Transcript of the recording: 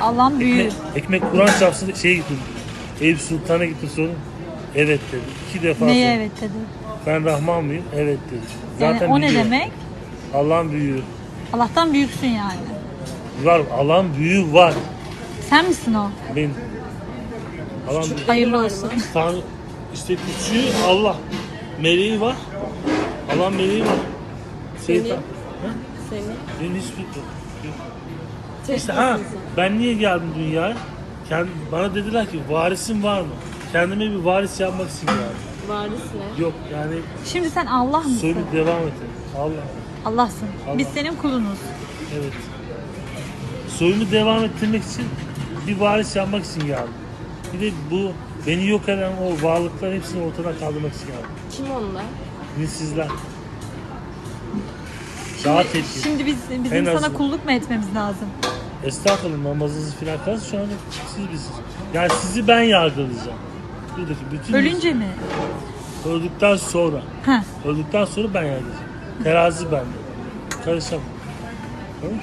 Allah'ın büyüğü. Ekmek, ekmek Kur'an çarpsın şeye gittim. Eyüp Sultan'a gittim sonra. Evet dedi. İki defa Neye evet dedi? Ben Rahman mıyım? Evet dedi. Yani Zaten o ne biliyor. demek? Allah'ın büyüğü. Allah'tan büyüksün yani. Var. Allah'ın büyüğü var. Sen misin o? Benim. Allah'ın büyüğü. Hayırlı olsun. Tanrı işte küçüğü Allah. Meleği var. Allah'ın meleği var. Şeytan. Ha? Seni. Benim hiçbir İşte ha ben niye geldim dünyaya? Kendi, bana dediler ki varisin var mı? Kendime bir varis yapmak için geldim. Varis ne? Yok yani Şimdi sen Allah mısın? söyle devam et. Allah. Allah'sın. Allah. Biz senin kulunuz. Evet. Soyumu devam ettirmek için bir varis yapmak için geldim. Bir de bu beni yok eden o varlıklar hepsini ortadan kaldırmak için geldim. Kim onlar? Dinsizler. Daha tepki. Şimdi biz bizim En sana azından. kulluk mu etmemiz lazım? Estağfurullah namazınızı filan kılın şu anda siz bilirsiniz. Yani sizi ben yargılayacağım. Buradaki bütün Ölünce mi? öldükten sonra Ha. öldükten sonra ben yargılayacağım. Terazi bende. Karışamam. Tamam mı?